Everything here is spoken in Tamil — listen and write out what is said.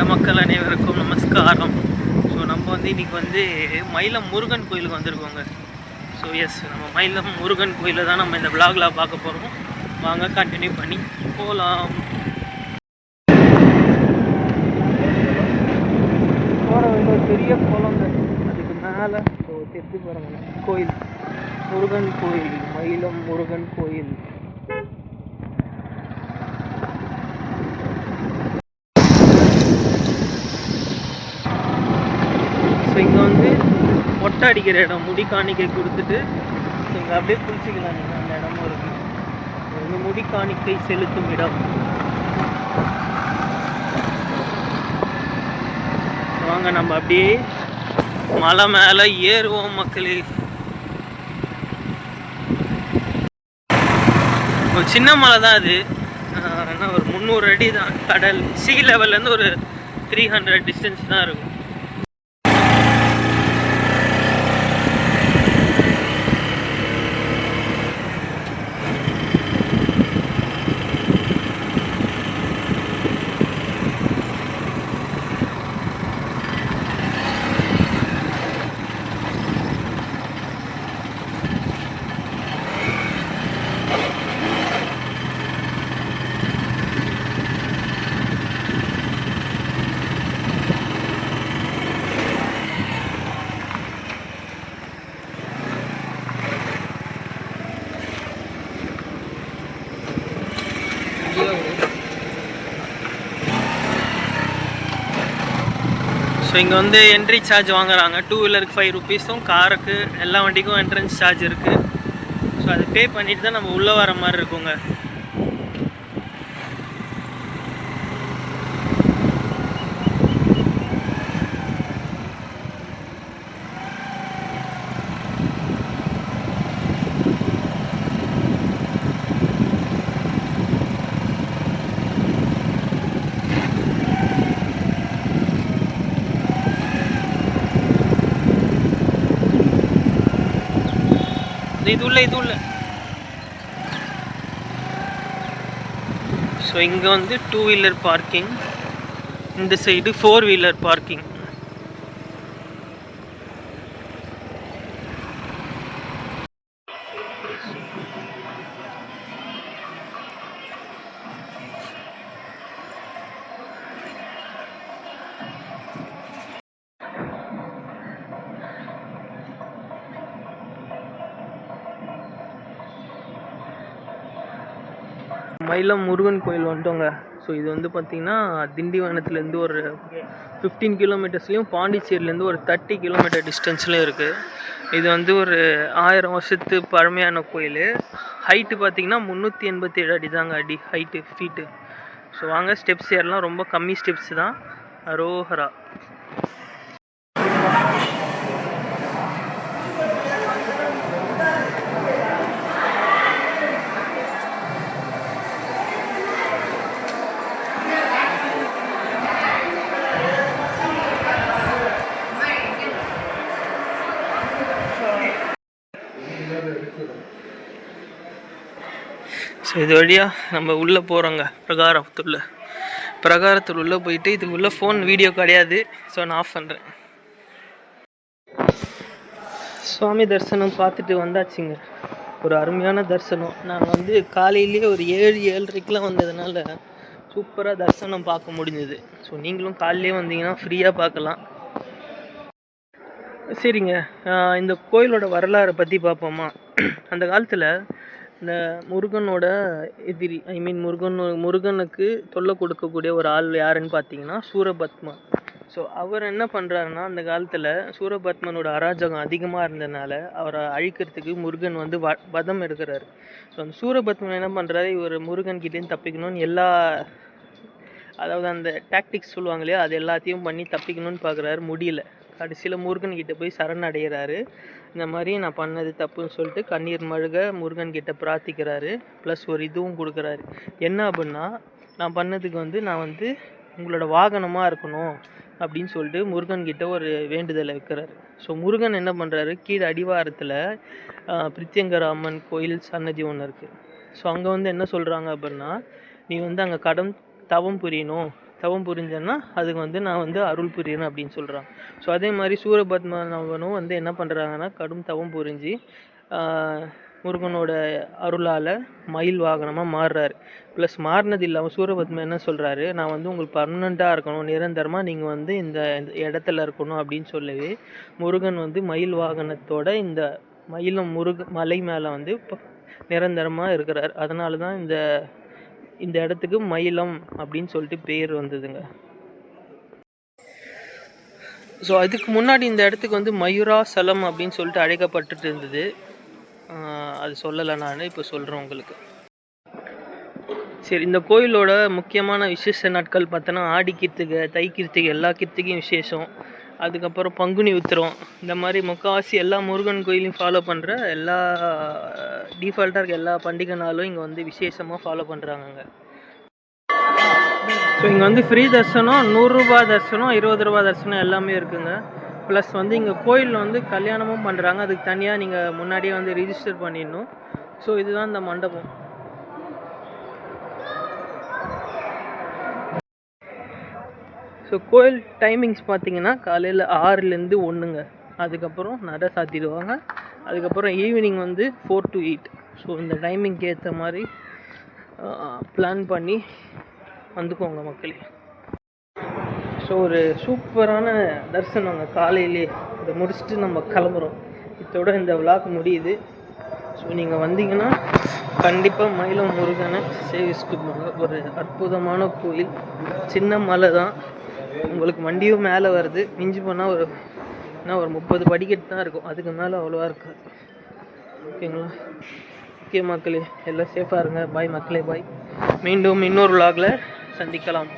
கண்ட மக்கள் அனைவருக்கும் நமஸ்காரம். ஸோ நம்ம வந்து இன்றைக்கி வந்து மயிலம் முருகன் கோயிலுக்கு வந்திருக்கோங்க. ஸோ எஸ் நம்ம மயிலம் முருகன் கோயிலில் தான் நம்ம இந்த vlogல பார்க்க போகிறோம் வாங்க கண்டினியூ பண்ணி போகலாம் போகிற வந்து ஒரு பெரிய குளங்க. அதுக்கு மேலே ஸோ தெரிஞ்சு போகிறாங்க கோயில். முருகன் கோயில் மயிலம் முருகன் கோயில். ஸோ இங்கே வந்து மொட்டை அடிக்கிற இடம் முடி காணிக்கை கொடுத்துட்டு இங்கே அப்படியே குளிச்சிக்கலாம் நீங்கள் அந்த இடமும் இருக்குது இந்த வந்து முடி காணிக்கை செலுத்தும் இடம். வாங்க நம்ம அப்படியே மலை மேலே ஏறுவோம் மக்களே. ஒரு சின்ன மலை தான் அது. ஆனால் ஒரு முந்நூறு அடி தான் கடல் சி லெவல்லேருந்து ஒரு த்ரீ ஹண்ட்ரட் டிஸ்டன்ஸ் தான் இருக்கும். ஸோ இங்கே வந்து என்ட்ரி சார்ஜ் வாங்குறாங்க. டூ வீலருக்கு ஃபைவ் ருபீஸும் காருக்கு எல்லா வண்டிக்கும் என்ட்ரன்ஸ் சார்ஜ் இருக்குது ஸோ அதை பே பண்ணிட்டு தான் நம்ம உள்ளே வர மாதிரி இருக்குங்க. இது உள்ள இது உள்ள. ஸோ இங்கே வந்து டூ வீலர் பார்க்கிங் இந்த side four wheeler parking Mayilam Murugan கோயில் வந்துட்டோங்க. ஸோ இது வந்து பார்த்திங்கன்னா திண்டிவனத்துலேருந்து ஒரு ஃபிஃப்டீன் கிலோமீட்டர்ஸ்லேயும் பாண்டிச்சேரியிலேருந்து ஒரு தேர்ட்டி கிலோமீட்டர் டிஸ்டன்ஸ்லையும் இருக்குது இது வந்து ஒரு ஆயிரம் வருஷத்து பழமையான கோயில். ஹைட்டு பார்த்திங்கன்னா முந்நூற்றி எண்பத்தி ஏழு அடி தாங்க அடி ஹைட்டு ஃபீட்டு ஸோ வாங்க ஸ்டெப்ஸ் ஏறலாம். ரொம்ப கம்மி ஸ்டெப்ஸ் தான். அரோஹரா. ஸோ இது வழியாக நம்ம உள்ளே போகிறோங்க பிரகாரத்துள்ள. பிரகாரத்தில் உள்ளே போயிட்டு இது உள்ளே ஃபோன் வீடியோ கிடையாது. ஸோ நான் ஆஃப் பண்ணுறேன் சுவாமி தரிசனம் பார்த்துட்டு வந்தாச்சுங்க. ஒரு அருமையான தரிசனம். நான் வந்து காலையிலேயே ஒரு ஏழு ஏழரைக்கெலாம் வந்ததுனால சூப்பராக தரிசனம் பார்க்க முடிஞ்சுது. ஸோ நீங்களும் காலையிலே வந்தீங்கன்னா ஃப்ரீயாக பார்க்கலாம். சரிங்க. இந்த கோயிலோட வரலாறை பற்றி பார்ப்போமா? அந்த காலத்தில் இந்த முருகனோட எதிரி ஐ மீன் முருகன் முருகனுக்கு தொல்லை கொடுக்கக்கூடிய ஒரு ஆள் யாருன்னு பார்த்தீங்கன்னா சூரபத்மா. ஸோ அவர் என்ன பண்ணுறாருன்னா அந்த காலத்தில் சூரபத்மனோட அராஜகம் அதிகமாக இருந்ததுனால அவரை அழிக்கிறதுக்கு முருகன் வந்து வ வதம் எடுக்கிறாரு ஸோ அந்த சூரபத்மன் என்ன பண்ணுறாரு இவர் முருகன் கிட்டேருந்து தப்பிக்கணும்னு எல்லா அதாவது அந்த டாக்டிக்ஸ் சொல்லுவாங்க இல்லையா அது எல்லாத்தையும் பண்ணி தப்பிக்கணும்னு பார்க்குறாரு முடியல. கடைசியில் முருகன் போய் போய் சரணடைகிறாரு இந்த மாதிரி நான் பண்ணது தப்புன்னு சொல்லிட்டு கண்ணீர் மழுக முருகன்கிட்ட பிரார்த்திக்கிறாரு. ப்ளஸ் ஒரு இதுவும் கொடுக்குறாரு. என்ன அப்படின்னா நான் பண்ணதுக்கு வந்து நான் வந்து உங்களோட வாகனமாக இருக்கணும் அப்படின்னு சொல்லிட்டு முருகன்கிட்ட ஒரு வேண்டுதலை வைக்கிறாரு. ஸோ முருகன் என்ன பண்ணுறாரு கீழே அடிவாரத்தில் பிரித்யங்கராமன் கோயில் சன்னதி ஒன்று இருக்குது ஸோ அங்கே வந்து என்ன சொல்கிறாங்க அப்படின்னா நீ வந்து அங்கே கடம் தவம் புரியணும். தவம் புரிஞ்சேன்னா அதுக்கு வந்து நான் வந்து அருள் புரியணும் அப்படின்னு சொல்கிறான் ஸோ அதே மாதிரி சூரபத்மநாபனும் வந்து என்ன பண்ணுறாங்கன்னா கடும் தவம் புரிஞ்சு முருகனோட அருளால் மயில் வாகனமாக மாறுறாரு. ப்ளஸ் மாறினது இல்லாமல் சூரபத்மன் என்ன சொல்கிறாரு நான் வந்து உங்களுக்கு பர்மனெண்ட்டாக இருக்கணும் நிரந்தரமாக நீங்கள் வந்து இந்த இந்த இடத்துல இருக்கணும் அப்படின்னு சொல்லவே முருகன் வந்து மயில் வாகனத்தோட இந்த மயிலம் முருக மலை மேலே வந்து நிரந்தரமாக இருக்கிறார். அதனால தான் இந்த இந்த இடத்துக்கு மயிலம் அப்படின்னு சொல்லிட்டு பேர் வந்ததுங்க. ஸோ அதுக்கு முன்னாடி இந்த இடத்துக்கு வந்து மயூராசலம் அப்படின்னு சொல்லிட்டு அழைக்கப்பட்டுட்டு இருந்தது. அது சொல்லலை நான் இப்போ சொல்கிறேன் உங்களுக்கு. சரி இந்த கோயிலோட முக்கியமான விசேஷ நாட்கள் பார்த்தோன்னா ஆடி கிருத்திகை தை கிருத்திகை எல்லா கிருத்திகையும் விசேஷம். அதுக்கப்புறம் பங்குனி உத்திரம். இந்த மாதிரி முக்கால்வாசி எல்லா முருகன் கோயிலையும் ஃபாலோ பண்ணுற எல்லா டிஃபால்ட்டாக இருக்க எல்லா பண்டிகை நாளும் இங்கே வந்து விசேஷமாக ஃபாலோ பண்ணுறாங்கங்க ஸோ இங்கே வந்து ஃப்ரீ தரிசனம் நூறுரூபா தரிசனம் இருபது ரூபா தரிசனம் எல்லாமே இருக்குங்க. ப்ளஸ் வந்து இங்கே கோயிலில் வந்து கல்யாணமும் பண்ணுறாங்க அதுக்கு தனியாக நீங்கள் முன்னாடியே வந்து ரிஜிஸ்டர் பண்ணிடணும். ஸோ இதுதான் இந்த மண்டபம். ஸோ கோயில் டைமிங்ஸ் பார்த்தீங்கன்னா காலையில் ஆறுலேருந்து ஒன்றுங்க அதுக்கப்புறம் நட சாத்திடுவாங்க. அதுக்கப்புறம் ஈவினிங் வந்து ஃபோர் டு எயிட் ஸோ இந்த டைமிங்க்கு ஏற்ற மாதிரி பிளான் பண்ணி வந்துக்கோங்க மக்களே. ஸோ ஒரு சூப்பரான தரிசனங்க காலையிலே. இதை முடிச்சுட்டு நம்ம கிளம்புறோம். இதோட இந்த விளாக் முடியுது. ஸோ நீங்கள் வந்தீங்கன்னா கண்டிப்பாக மயிலம் முருகனை சேவிச்சுட்டு போங்க ஒரு அற்புதமான கோயில். சின்ன மலை தான். உங்களுக்கு வண்டியும் மேலே வருது. மிஞ்சி போனால் ஒரு என்ன ஒரு முப்பது படிக்கட்டு தான் இருக்கும். அதுக்கு மேலே அவ்வளோவா இருக்காது. ஓகேங்களா? ஓகே மக்களே எல்லாம் சேஃபாக இருங்க. பாய் மக்களே பாய் மீண்டும் இன்னொரு vlogல சந்திக்கலாம்.